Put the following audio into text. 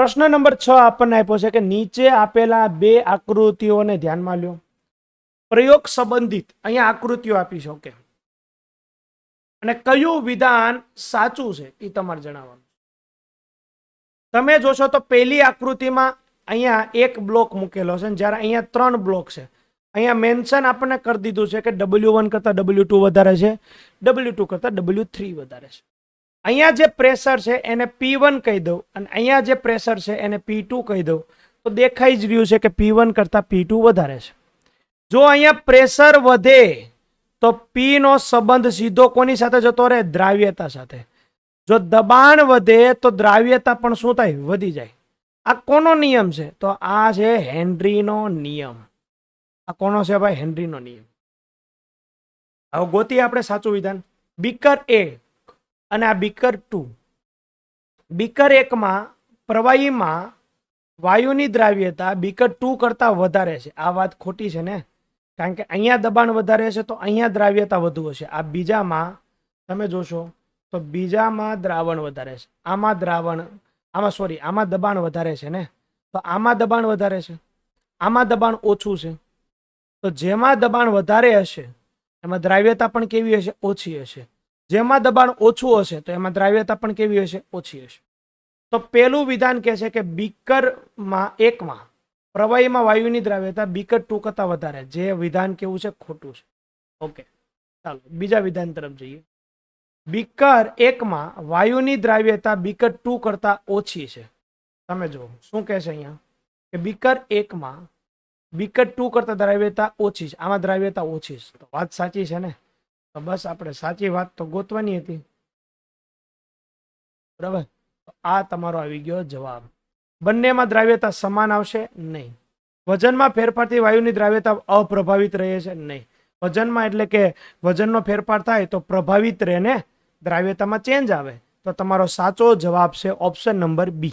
પ્રશ્ન નંબર છ આપણને આપ્યો છે કે નીચે આપેલા બે આકૃતિઓને ધ્યાનમાં લ્યો. પ્રયોગ સંબંધિત. અહીંયા આકૃતિઓ આપી છે ઓકે અને કયું વિધાન સાચું છે એ તમારે જણાવવાનું તમે જોશો તો પહેલી આકૃતિમાં અહીંયા એક બ્લોક મૂકેલો છે જ્યારે અહીંયા ત્રણ બ્લોક છે, અહીંયા મેન્શન આપણને કરી દીધું છે કે ડબલ્યુ વન કરતાં ડબલ્યુ ટુ વધારે છે ડબલ્યુ ટુ કરતાં ડબલ્યુ થ્રી વધારે છે. અહીંયા જે પ્રેશર છે એને પી વન કહી દઉં અને અહીંયા જે પ્રેશર છે એને પી ટુ કહી દઉં. તો દેખાઈ જ રહ્યું છે કે પી વન કરતાં પી ટુ વધારે છે. જો અહીંયા પ્રેશર વધે, તો પીનો સંબંધ સીધો કોની સાથે જતો રહે? દ્રાવ્યતા સાથે. જો દબાણ વધે, તો દ્રાવ્યતા પણ શું થાય? વધી જાય. આ કોનો નિયમ છે? તો આ છે હેનરીનો નિયમ. આ કોનો છે ભાઈ? હેનરીનો નિયમ. હવે ગોતી આપણે સાચું વિધાન. બીકર એ અને આ બીકર ટુ. બીકર એકમાં પ્રવાહીમાં વાયુની દ્રાવ્યતા બીકર ટુ કરતાં વધારે છે. આ વાત ખોટી છે ને? કારણ કે અહીંયા દબાણ વધારે છે તો અહીંયા દ્રાવ્યતા વધુ હશે. આ બીજામાં તમે જોશો તો બીજામાં દ્રાવણ વધારે છે. આમાં દ્રાવણ, આમાં સોરી આમાં દબાણ વધારે છે ને? તો આમાં દબાણ વધારે છે. આમાં દબાણ ઓછું છે. તો જેમાં દબાણ વધારે હશે, એમાં દ્રાવ્યતા પણ કેવી હશે? ઓછી હશે. જેમાં દબાણ ઓછું હશે, તો એમાં દ્રાવ્યતા પણ કેવી હશે? ઓછી હશે. તો પહેલું વિધાન કહે છે કે બીકરમાં એકમાં, પ્રવાહીમાં વાયુની દ્રાવ્યતા બીકર ટુ કરતાં વધારે, જે વિધાન કેવું છે? ખોટું છે. ઓકે, ચાલો, બીજા વિધાન તરફ જઈએ. બીકર એકમાં વાયુની દ્રાવ્યતા બીકર ટુ કરતાં ઓછી છે. તમે જુઓ, શું કહે છે અહીંયા? કે બીકર એકમાં બીકર ટુ કરતાં દ્રાવ્યતા ઓછી છે. આમાં દ્રાવ્યતા ઓછી છે. તો વાત સાચી છે ને? તો બસ આપણે સાચી વાત તો ગોતવાની હતી. બરાબર? આ તમારો આવી ગયો જવાબ. બંનેમાં દ્રાવ્યતા સમાન આવશે? નહીં. વજનમાં ફેરફારથી વાયુની દ્રાવ્યતા અપ્રભાવિત રહે છે? નહીં. વજનમાં એટલે કે વજનનો ફેરફાર થાય તો પ્રભાવિત રહે ને દ્રાવ્યતામાં ચેન્જ આવે. તો તમારો સાચો જવાબ છે ઓપ્શન નંબર બી